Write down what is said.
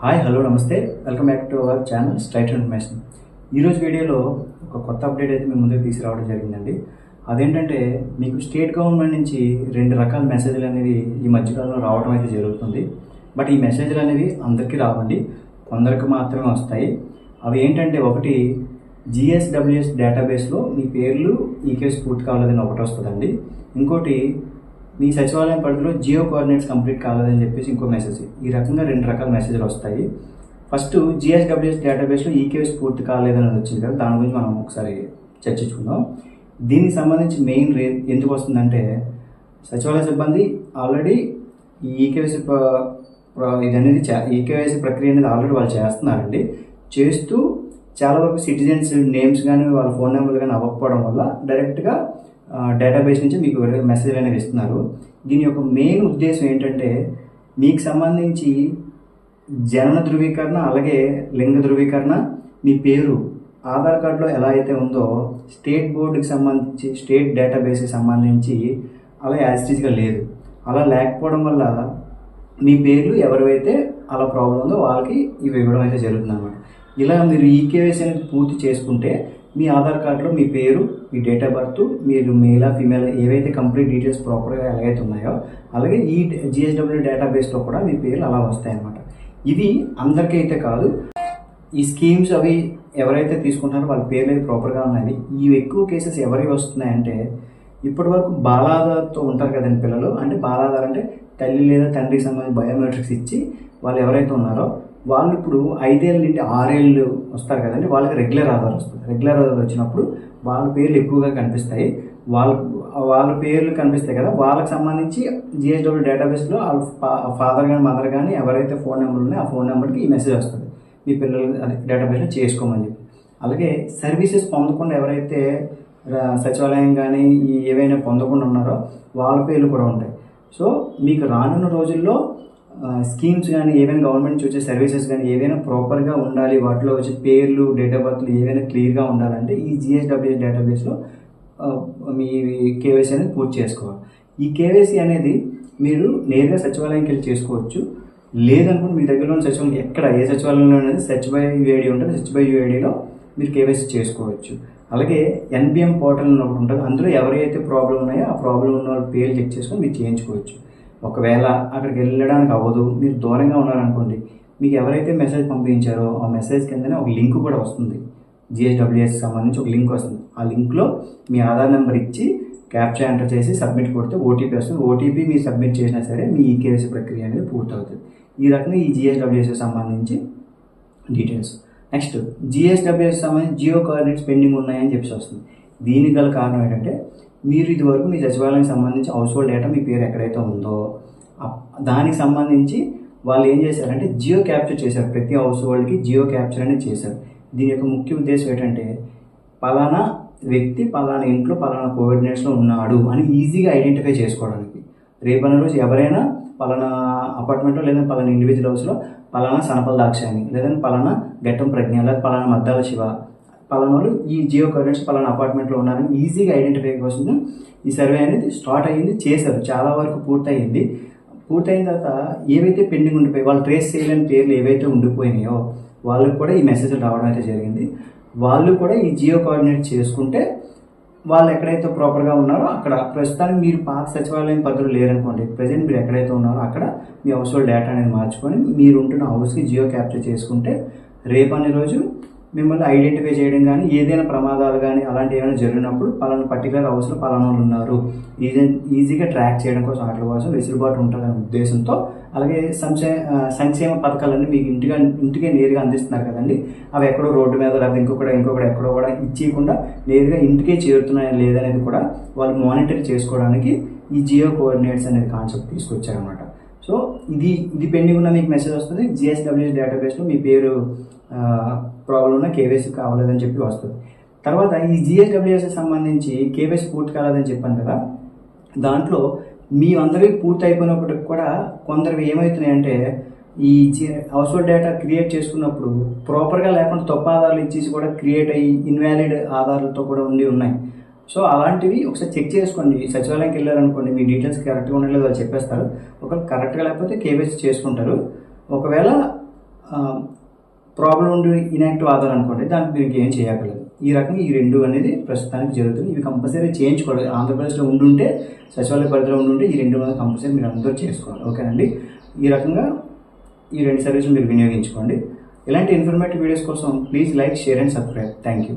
Hi hello namaste. Welcome back to our channel straight information. ఈరోజు వీడియోలో ఒక కొత్త అప్డేట్ అయితే మేము ముందుకు తీసుకురావడం జరిగిందండి. అదేంటంటే మీకు స్టేట్ గవర్నమెంట్ నుంచి రెండు రకాల మెసేజ్లు అనేవి ఈ మధ్యకాలంలో రావడం అయితే జరుగుతుంది. బట్ ఈ మెసేజ్లు అనేవి అందరికీ రావండి. కొందరికి మాత్రమే వస్తాయి. అవి ఏంటంటే ఒకటి జిఎస్డబ్ల్యూఎస్ డేటాబేస్లో మీ పేర్లు ఈ పూర్తి కావాలని ఒకటి వస్తుందండి. ఇంకోటి మీ సచివాలయం పరిధిలో జియో కోఆర్డినేట్స్ కంప్లీట్ కాలేదని చెప్పేసి ఇంకో మెసేజ్ ఈ రకంగా రెండు రకాల మెసేజ్లు వస్తాయి. ఫస్ట్ జిఎస్డబ్ల్యూఎస్ డేటాబేస్లో ఈ పూర్తి కాలేదని వచ్చింది కదా దాని గురించి మనం ఒకసారి చర్చించుకుందాం. దీనికి సంబంధించి మెయిన్ రే ఎందుకు వస్తుందంటే సచివాలయ సిబ్బంది ఆల్రెడీ ఈ ఈకేవైసీ ఇది అనేది ఈకేవైసీ ప్రక్రియ అనేది ఆల్రెడీ వాళ్ళు చేస్తున్నారండి. చేస్తూ చాలా వరకు సిటిజన్స్ నేమ్స్ కానీ వాళ్ళ ఫోన్ నెంబర్లు కానీ అవ్వకపోవడం వల్ల డైరెక్ట్గా డేటాబేస్ నుంచి మీకు మెసేజ్ అనేవి ఇస్తున్నారు దీని యొక్క మెయిన్ ఉద్దేశం ఏంటంటే మీకు సంబంధించి జనన ధృవీకరణ అలాగే లింగ ధృవీకరణ మీ పేరు ఆధార్ కార్డులో ఎలా అయితే ఉందో స్టేట్ బోర్డుకి సంబంధించి స్టేట్ డేటాబేస్కి సంబంధించి అలా యాజిటీజ్గా లేదు. అలా లేకపోవడం వల్ల మీ పేర్లు ఎవరివైతే అలా ప్రాబ్లం ఉందో వాళ్ళకి ఇవి ఇవ్వడం అయితే జరుగుతుంది అనమాట ఇలా మీరు ఈ అనేది పూర్తి చేసుకుంటే మీ ఆధార్ కార్డులో మీ పేరు మీ డేట్ ఆఫ్ బర్త్ మీరు మేలా ఫీమేల్ ఏవైతే కంప్లీట్ డీటెయిల్స్ ప్రాపర్గా ఎలాగైతే ఉన్నాయో అలాగే ఈ జిఎస్డబ్ల్యూ డేటాబేస్లో కూడా మీ పేర్లు అలా వస్తాయన్నమాట. ఇది అందరికీ అయితే కాదు ఈ స్కీమ్స్ అవి ఎవరైతే తీసుకుంటారో వాళ్ళ పేర్లు అవి ప్రాపర్గా ఉన్నాయి. ఈ ఎక్కువ కేసెస్ ఎవరికి వస్తున్నాయంటే ఇప్పటి వరకు బాలాధార్తో ఉంటారు కదండి పిల్లలు అంటే బాలాధార్ అంటే తల్లి లేదా తండ్రికి సంబంధించి బయోమెట్రిక్స్ ఇచ్చి వాళ్ళు ఎవరైతే ఉన్నారో వాళ్ళు ఇప్పుడు ఐదేళ్ళ నుండి ఆరేళ్ళు వస్తారు కదండి వాళ్ళకి రెగ్యులర్ ఆధార్ వస్తుంది. రెగ్యులర్ ఆధార్ వచ్చినప్పుడు వాళ్ళ పేర్లు ఎక్కువగా కనిపిస్తాయి. వాళ్ళ వాళ్ళ పేర్లు కనిపిస్తాయి కదా వాళ్ళకి సంబంధించి జిఎస్డబ్ల్యూ డేటాబేస్లో వాళ్ళ ఫాదర్ కానీ మదర్ కానీ ఎవరైతే ఫోన్ నెంబర్ ఉన్నాయో ఆ ఫోన్ నెంబర్కి ఈ మెసేజ్ వస్తుంది. మీ పిల్లలు డేటాబేస్లో చేసుకోమని చెప్పి. అలాగే సర్వీసెస్ పొందకుండా ఎవరైతే సచివాలయం కానీ ఏవైనా పొందకుండా ఉన్నారో వాళ్ళ పేర్లు కూడా ఉంటాయి. సో మీకు రానున్న రోజుల్లో స్కీమ్స్ కానీ ఏవైనా గవర్నమెంట్ వచ్చే సర్వీసెస్ కానీ ఏవైనా ప్రాపర్గా ఉండాలి వాటిలో వచ్చే పేర్లు డేట్ ఆఫ్ బర్త్లు ఏవైనా క్లియర్గా ఉండాలంటే ఈ జిఎస్డబ్ల్యూఎస్ డేటాబేస్లో మీ కేవైసీ అనేది పూర్తి చేసుకోవాలి. ఈ కేవైసీ అనేది మీరు నేరుగా సచివాలయంకి వెళ్ళి చేసుకోవచ్చు. లేదనుకుంటే మీ దగ్గరలో ఉన్న సచివాలయం ఎక్కడ ఏ సచివాలయంలో అనేది సచ్ బై యూఐడి ఉంటుంది సచ్ బై యూఐడిలో మీరు కేవైసీ చేసుకోవచ్చు. అలాగే ఎన్బిఎం పోర్టల్ అని ఒకటి ఉంటుంది అందులో ఎవరైతే ప్రాబ్లం ఉన్నాయో ఆ ప్రాబ్లం ఉన్న వాళ్ళ పేర్లు చెక్ చేసుకొని మీరు చేయించుకోవచ్చు. ఒకవేళ అక్కడికి వెళ్ళడానికి అవ్వదు మీరు దూరంగా ఉన్నారనుకోండి మీకు ఎవరైతే మెసేజ్ పంపించారో ఆ మెసేజ్ కిందనే ఒక లింక్ కూడా వస్తుంది. జిఎస్డబ్ల్యూఎస్ సంబంధించి ఒక లింక్ వస్తుంది. ఆ లింక్లో మీ ఆధార్ నెంబర్ ఇచ్చి క్యాప్చా ఎంటర్ చేసి సబ్మిట్ కొడితే ఓటీపీ వస్తుంది. ఓటీపీ మీరు సబ్మిట్ చేసినా సరే మీ ఈకేవైసీ ప్రక్రియ అనేది పూర్తవుతుంది. ఈ రకంగా ఈ జిఎస్డబ్ల్యూఎస్ సంబంధించి డీటెయిల్స్ నెక్స్ట్ జిఎస్డబ్ల్యూఎస్ సంబంధించి జియో కోఆర్డినేట్స్ పెండింగ్ ఉన్నాయని చెప్పి వస్తుంది. దీనికి గల కారణం ఏంటంటే మీరు ఇదివరకు మీ సచివాలయానికి సంబంధించి హౌస్ హోల్డ్ డేటా మీ పేరు ఎక్కడైతే ఉందో దానికి సంబంధించి వాళ్ళు ఏం చేశారంటే జియో క్యాప్చర్ చేశారు. ప్రతి హౌస్ హోల్డ్కి జియో క్యాప్చర్ అనేది చేశారు. దీని యొక్క ముఖ్య ఉద్దేశం ఏంటంటే పలానా వ్యక్తి పలానా ఇంట్లో పలానా కోఆర్డినేట్స్లో ఉన్నాడు అని ఈజీగా ఐడెంటిఫై చేసుకోవడానికి. రేపన్న రోజు ఎవరైనా పలానా అపార్ట్మెంట్లో లేదా పలానా ఇండివిజువల్ హౌస్లో పలానా సనపల దాక్షాయని లేదంటే పలానా గట్టం ప్రజ్ఞ లేదా పలానా మద్దాల శివ పలానోళ్ళు వాళ్ళు ఈ జియో కోఆర్డినేట్స్ పలానా అపార్ట్మెంట్లో ఉన్నారని ఈజీగా ఐడెంటిఫై కోసం ఈ సర్వే అనేది స్టార్ట్ అయ్యింది చేశారు. చాలా వరకు పూర్తయింది. పూర్తయిన తర్వాత ఏవైతే పెండింగ్ ఉండిపోయి వాళ్ళు ట్రేస్ చేయలేని పేర్లు ఏవైతే ఉండిపోయినాయో వాళ్ళకు కూడా ఈ మెసేజ్ రావడం అయితే జరిగింది. వాళ్ళు కూడా ఈ జియో కోఆర్డినేట్ చేసుకుంటే వాళ్ళు ఎక్కడైతే ప్రాపర్గా ఉన్నారో అక్కడ ప్రస్తుతానికి మీరు పాత సచివాలయం పద్ధతులు లేరనుకోండి ప్రజెంట్ మీరు ఎక్కడైతే ఉన్నారో అక్కడ మీ హౌస్ హోల్డ్ డేటా అనేది మార్చుకొని మీరు ఉంటున్న హౌస్కి జియో క్యాప్చర్ చేసుకుంటే రేపు అనే రోజు మిమ్మల్ని ఐడెంటిఫై చేయడం కానీ ఏదైనా ప్రమాదాలు కానీ అలాంటి ఏమైనా జరిగినప్పుడు పలానా పర్టికులర్ హౌస్లో పలానా వాళ్ళు ఉన్నారు. ఈజీ ఈజీగా ట్రాక్ చేయడం కోసం వాటి కోసం వెసులుబాటు ఉంటుందనే ఉద్దేశంతో అలాగే సంక్షే సంక్షేమ పథకాలన్నీ మీకు ఇంటిగా ఇంటికే నేరుగా అందిస్తున్నారు కదండి. అవి ఎక్కడో రోడ్డు మీద లేకపోతే ఇంకొకటి ఇంకొకటి ఎక్కడో కూడా ఇచ్చేయకుండా నేరుగా ఇంటికే చేరుతున్నాయా లేదనేది కూడా వాళ్ళు మానిటర్ చేసుకోవడానికి ఈ జియో కోఆర్డినేట్స్ అనేది కాన్సెప్ట్ తీసుకొచ్చారనమాట సో ఇది ఇది పెండింగ్ ఉన్న మీకు మెసేజ్ వస్తుంది. జిఎస్డబ్ల్యూఎస్ డేటాబేస్లో మీ పేరు ప్రాబ్లం ఉన్న కేవైసీ కావలేదని చెప్పి వస్తుంది తర్వాత ఈ జిఎస్డబ్ల్యూఎస్ సంబంధించి కేవైసీ పూర్తి కాలేదని చెప్పాను కదా దాంట్లో మీ అందరివి పూర్తి అయిపోయినప్పటికి కూడా కొందరివి ఏమవుతున్నాయంటే ఈ హౌస్ హోల్డ్ డేటా క్రియేట్ చేసుకున్నప్పుడు ప్రాపర్గా లేకుండా తప్పు ఆధారాలు ఇచ్చేసి కూడా క్రియేట్ అయ్యి ఇన్వాలిడ్ ఆధారాలతో కూడా ఉండి ఉన్నాయి. సో అలాంటివి ఒకసారి చెక్ చేసుకోండి. సచివాలయంకి వెళ్ళారనుకోండి మీ డీటెయిల్స్ కరెక్ట్గా ఉండలేదు వాళ్ళు చెప్పేస్తారు. ఒకవేళ కరెక్ట్గా లేకపోతే కేవైసీ చేసుకుంటారు. ఒకవేళ ప్రాబ్లం ఉండి ఇన్యాక్టివ్ ఆధార్ అనుకోండి దానికి మీరు ఇంకేం చేయగలరు. ఈ రకంగా ఈ రెండు అనేది ప్రస్తుతానికి జరుగుతుంది. ఇవి కంపల్సరీ చేయించుకోవాలి. ఆంధ్రప్రదేశ్లో ఉండుంటే సచివాలయ పరిధిలో ఉండుంటే ఈ రెండు అనేది కంపల్సరీ మీరు అందరూ చేసుకోవాలి. ఓకేనండి? ఈ రకంగా ఈ రెండు సర్వీసులు మీరు వినియోగించుకోండి. ఇలాంటి ఇన్ఫర్మేటివ్ వీడియోస్ కోసం please like share and subscribe. Thank you.